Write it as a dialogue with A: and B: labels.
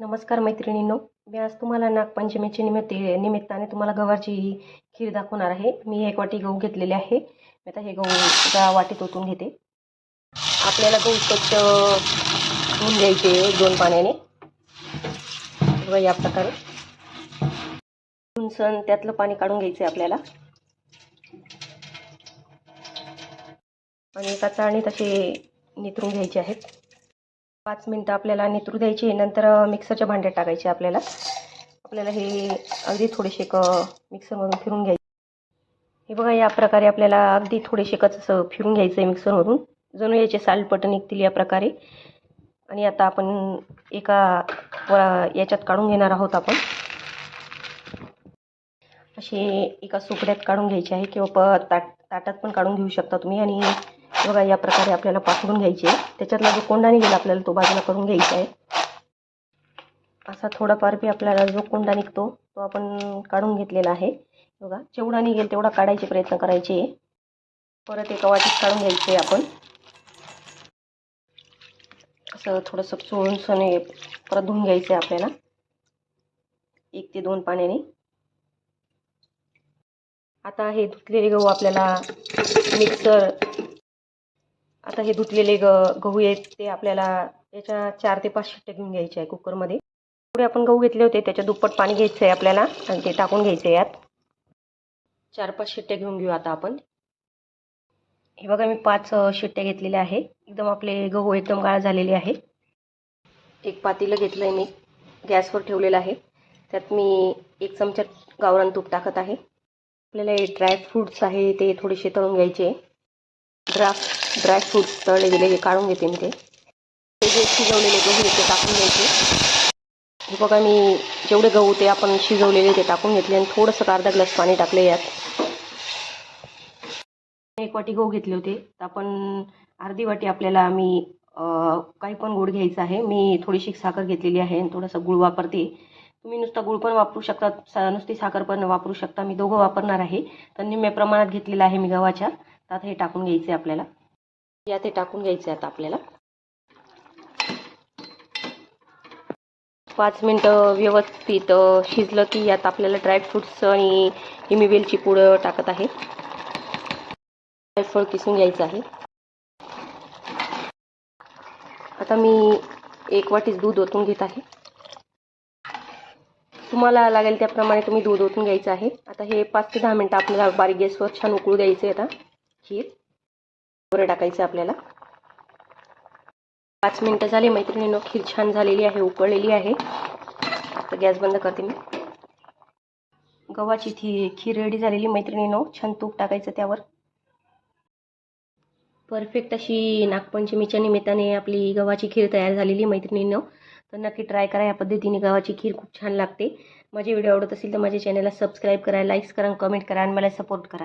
A: नमस्कार मैत्रिणींनो. मी आज तुम्हाला नागपंचमीच्या निमित्त निमित्ताने तुम्हाला गव्हाची खीर दाखवणार आहे. मी एक वाटी गहू घेतलेले आहे. मी आता हे गहू त्या वाटीत ओतून घेते. आपल्याला गहू स्वच्छ धुवून घ्यायचे दोन पाण्याने. बघा या प्रकारे. धुवून सण त्यातलं पाणी काढून घ्यायचं आहे आपल्याला. आणि एका चाळणीत असे नितरून घ्यायचे आहेत. पाच मिनटं आपल्याला नितरू द्यायची नंतर मिक्सरच्या भांड्यात टाकायचे आपल्याला. आपल्याला हे अगदी थोडेसे एक मिक्सरमधून फिरून घ्यायचे. हे बघा या प्रकारे आपल्याला अगदी थोडेसे असं फिरून घ्यायचं आहे मिक्सरमधून. जणू याचे सालपट निघतील या प्रकारे. आणि आता आपण एका याच्यात काढून घेणार आहोत आपण. असे एका सुकड्यात काढून घ्यायचे आहे किंवा प ताट ताटात पण काढून घेऊ शकता तुम्ही. आणि बघा या प्रकारे आपल्याला पाठवून घ्यायचे. आहे त्याच्यातला जो कोंडा निघेल आपल्याला तो बाजूला करून घ्यायचा आहे. असा थोडाफार बी आपल्याला जो कोंडा निघतो तो आपण काढून घेतलेला आहे. बघा जेवढा निघेल तेवढा काढायचे प्रयत्न करायचे. परत एका वाटीत काढून घ्यायचे आपण. असं थोडंसं चोळून परत धुवून घ्यायचं आहे आपल्याला. एक ते दोन पाण्याने. आता हे धुतलेले गहू आपल्याला मिक्सर आता हे धुतलेले ग गहू आहेत ते आपल्याला याच्या चार ते पाच शिट्ट्या घेऊन घ्यायचे आहे कुकरमध्ये. पुढे आपण गहू घेतले होते त्याच्या दुप्पट पाणी घ्यायचं आहे आपल्याला आणि ते टाकून घ्यायचं आहे यात. चार पाच शिट्ट्या घेऊन घेऊ आता आपण. हे बघा मी पाच शिट्ट्या घेतलेल्या आहे. एकदम आपले गहू एकदम गाळ झालेले आहे. एक पातेलं घेतलं आहे मी गॅसवर ठेवलेलं आहे. त्यात मी एक चमचा गावरान तूप टाकत आहे. आपल्याला हे ड्रायफ्रूट्स आहे ते थोडेसे तळून घ्यायचे. ड्रा ड्रायफ्रूट्स तळले गेले हे काढून घेते मी ते. ते जे शिजवलेले गहू ते टाकून घ्यायचे. हे बघा मी जेवढे गहू ते आपण शिजवलेले ते टाकून घेतले आणि थोडंसं अर्धा ग्लास पाणी टाकले यात. एक वाटी गहू घेतले होते. तर आपण अर्धी वाटी आपल्याला मी काही पण गोड घ्यायचं आहे. मी थोडीशी साखर घेतलेली आहे आणि थोडासा गुळ वापरते. तुम्ही नुसता गुळ पण वापरू शकता सा नुसती साखर पण वापरू शकता. मी दोघं वापरणार आहे. तर निम्म्या प्रमाणात घेतलेलं आहे मी गव्हाच्या. आता हे टाकून घ्यायचं आहे आपल्याला. यात हे टाकून घ्यायचं आहे आता आपल्याला. पाच मिनटं व्यवस्थित शिजलं की यात आपल्याला ड्रायफ्रुट्स आणि हिमी वेलची पूड टाकत आहे. फळ किसून घ्यायचं आहे. आता मी एक वाटीच दूध ओतून घेत आहे. तुम्हाला लागेल त्याप्रमाणे तुम्ही दूध ओतून घ्यायचं आहे. आता हे पाच ते दहा मिनटं आपल्याला बारीक गॅसवर छान उकळू द्यायचं आहे आता. खीर वर टाकायचं आपल्याला. पाच मिनटं झाली मैत्रिणीनं खीर छान झालेली आहे उकळलेली आहे. आता गॅस बंद करते मी. गव्हाची थी खीर रेडी झालेली मैत्रिणीनो छान तूप टाकायचं त्यावर. परफेक्ट अशी नागपंचमीच्या निमित्ताने आपली गव्हाची खीर तयार झालेली मैत्रिणीनं. तर नक्की ट्राय करा या पद्धतीने गव्हाची खीर खूप छान लागते. माझे व्हिडिओ आवडत असेल तर माझ्या चॅनलला सबस्क्राईब करा लाईक्स करा कमेंट करा आणि मला सपोर्ट करा.